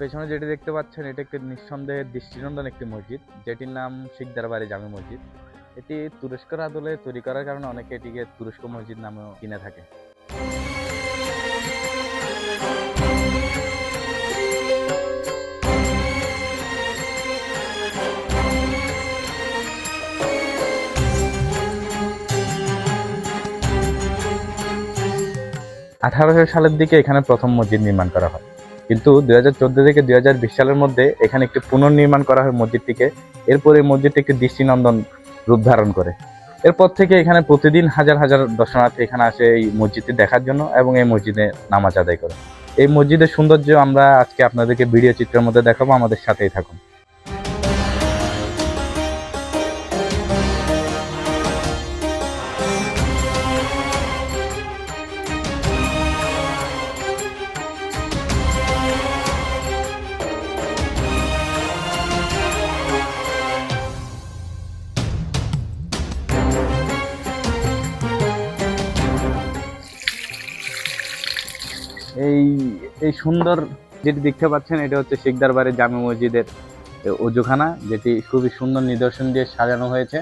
পেছনে যেটি দেখতে পাচ্ছেন, এটি একটি নিঃসন্দেহে দৃষ্টিনন্দন একটি মসজিদ। যেটির নাম শিকদার বাড়ি জামে মসজিদ। এটি তুরস্কের আদলে তৈরি করার কারণে অনেকে এটিকে তুরস্ক মসজিদ নামেও কিনে থাকে। আঠারোশো সালের দিকে এখানে প্রথম মসজিদ নির্মাণ করা হয়। কিন্তু দুই হাজার চোদ্দ থেকে দুই হাজার বিশ সালের মধ্যে এখানে একটি পুনর্নির্মাণ করা হয় মসজিদটিকে। এরপরে মসজিদটি একটি দৃষ্টিনন্দন রূপ ধারণ করে। এরপর থেকে এখানে প্রতিদিন হাজার হাজার দর্শনার্থী এখানে আসে এই মসজিদটি দেখার জন্য এবং এই মসজিদে নামাজ আদায় করে। এই মসজিদের সৌন্দর্য আমরা আজকে আপনাদেরকে ভিডিও চিত্রের মধ্যে দেখাবো, আমাদের সাথেই থাকুন। এই এই সুন্দর যেটি দেখতে পাচ্ছেন, এটা হচ্ছে শিকদার বাড়ির জামে মসজিদের অজুখানা, যেটি খুবই সুন্দর নিদর্শন দিয়ে সাজানো হয়েছে।